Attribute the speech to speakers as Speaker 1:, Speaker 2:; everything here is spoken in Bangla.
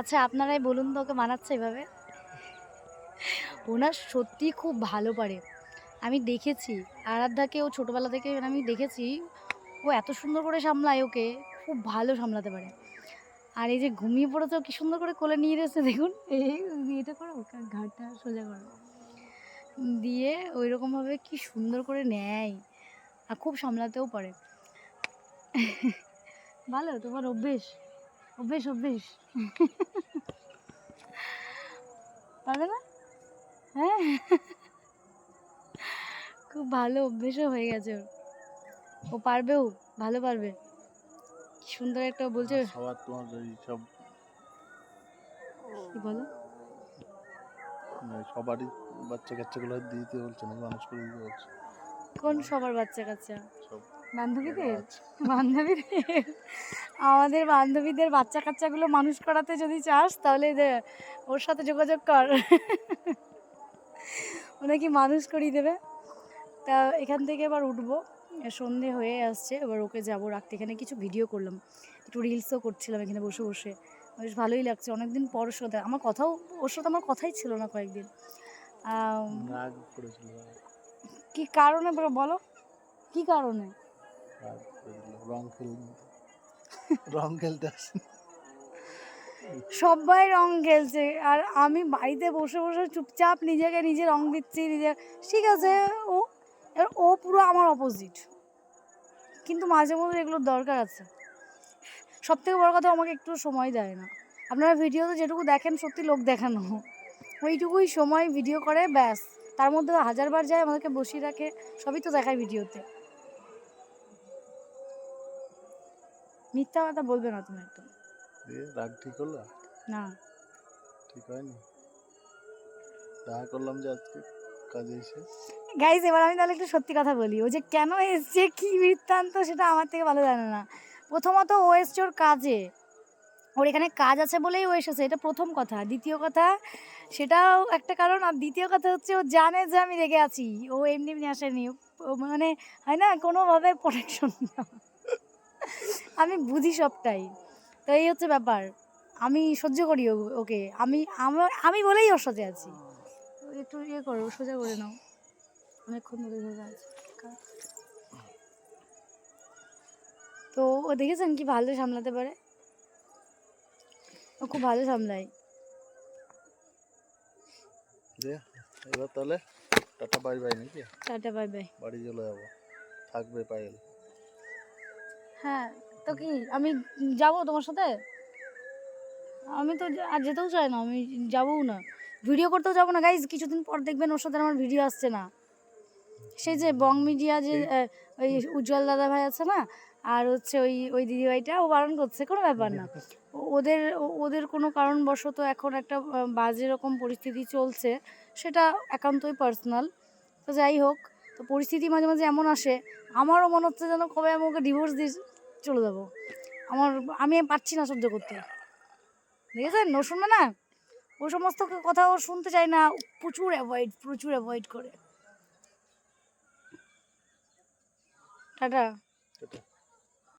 Speaker 1: আচ্ছা আপনারাই বলুন তো ওকে মানাচ্ছে এভাবে? ওনার সত্যি খুব ভালো পারে। আমি দেখেছি, আরাধ্যাকে ও ছোটোবেলা থেকে আমি দেখেছি, ও এত সুন্দর করে সামলায় ওকে, খুব ভালো সামলাতে পারে। আর এই যে ঘুমিয়ে পড়েছে কি সুন্দর করে কোলে নিয়ে রয়েছে দেখুন। এটা করো ঘাটটা সোজা করো। দিয়ে ওই রকমভাবে কি সুন্দর করে নেয়, আর খুব সামলাতেও পারে। ভালো, তোমার অভ্যেস। অভ্যেস অভ্যেস পারবে না? হ্যাঁ? খুব ভালো অভ্যেসও হয়ে গেছে ওর। ও পারবেও ভালো পারবে। সুন্দর একটা বলছে।
Speaker 2: সবার তোমার সব
Speaker 1: কি বলো?
Speaker 2: মানে সবারই বাচ্চা কাচ্চাগুলো দিতে বলছে না মানুষ করে দিতে বলছে।
Speaker 1: কোন সবার বাচ্চা কাচ্চা
Speaker 2: সব
Speaker 1: বান্ধবীদের। বান্ধবীদের? আমাদের বান্ধবীদের বাচ্চা কাচ্চাগুলো মানুষ করাতে যদি চাস তাহলে ওর সাথে যোগাযোগ কর। ও নাকি মানুষ করিয়ে দেবে? তা এখান থেকে এবার উঠবো। সন্ধে হয়ে আসছে এবার ওকে যাব রাখতে। এখানে কিছু ভিডিও করলাম একটু রিলসও করছিলাম এখানে বসে বসে। বেশ ভালোই লাগছে অনেকদিন পর ওর সাথে আমার কথাও ওর সাথে আমার কথাই ছিল না কয়েকদিন। কি কারণে বলো- কি কারণে?
Speaker 2: রং রং খেলতে
Speaker 1: সবাই রং খেলছে, আর আমি বাড়িতে বসে বসে চুপচাপ নিজেকে নিজে রং দিচ্ছি, নিজে ঠিক আছে, ও এবার ও পুরো আমার অপোজিট কিন্তু মাঝে মধ্যে এগুলোর দরকার আছে। সব থেকে বড় কথা আমাকে একটু সময় দেয় না। আপনারা ভিডিওতে যেটুকু দেখেন, সত্যি লোক দেখানো। ওইটুকুই সময় ভিডিও করে, ব্যাস। তার মধ্যে হাজারবার যায় আমাদেরকে বসিয়ে রাখে, সবই তো দেখায় ভিডিওতে মিথ্যা কথা বলবে না তুমি একদম।
Speaker 2: রাগ ঠিক হলো?
Speaker 1: না।
Speaker 2: ঠিক হয়নি? দেখা করলাম যে আজকে কাজে এসে।
Speaker 1: গাইজ এবার আমি তাহলে একটু সত্যি কথা বলি। ও যে কেন এসছে কি বৃত্তান্ত সেটা আমার থেকে ভালো জানে না। প্রথমত ও এসছে ওর কাজে। ওর এখানে কাজ আছে বলেই ও এসেছে এটা প্রথম কথা। দ্বিতীয় কথা সেটাও একটা কারণ। আর দ্বিতীয় কথা হচ্ছে ও জানে যে আমি রেগে আছি। ও এমনি এমনি আসেনি। ও মানে হয় না কোনোভাবে প্রোটেকশন আমি বুঝি সবটাই। তো এই হচ্ছে ব্যাপার। আমি সহ্য করি ওকে। আমি আমার আমি বলেই ওর সাথে আছি। একটু ইয়ে করো সোজা করে নাও। অনেকক্ষণ ধরে ধরে আছে। তো ও দেখেছেন কি ভালো সামলাতে পারে? ও খুব ভালো সামলায়।
Speaker 2: দিয়ে এবার তাহলে টাটা বাই বাই নাকি?
Speaker 1: Tata bye bye.
Speaker 2: বাড়ি চলে যাব। থাকবে পায়েল।
Speaker 1: হ্যাঁ। তো কি আমি যাব তোমার সাথে? আমি তো আর যেতেও চাই না আমি যাবও না। ভিডিও করতেও যাব না। গাইজ কিছুদিন পর দেখবেন ওর সাথে আমার ভিডিও আসছে না। সেই যে বং মিডিয়া যে ওই উজ্জ্বল দাদা ভাই আছে না আর হচ্ছে ওই ওই দিদিভাইটা ও বারণ করছে কোনো ব্যাপার না। ওদের ওদের কোনো কারণবশত এখন একটা বাজে রকম পরিস্থিতি চলছে সেটা একান্তই পার্সোনাল তো যাই হোক তো পরিস্থিতি মাঝে মাঝে এমন আসে আমারও মনে হচ্ছে যেন কবে আমি ওকে ডিভোর্স দিয়ে চলে যাব। আমার, আমি পারছি না সহ্য করতে। ঠিক আছে? ও শুনবে না ও সমস্ত কথা ও শুনতে চায় না। প্রচুর অ্যাভয়েড প্রচুর অ্যাভয়েড করে।
Speaker 2: টাটা।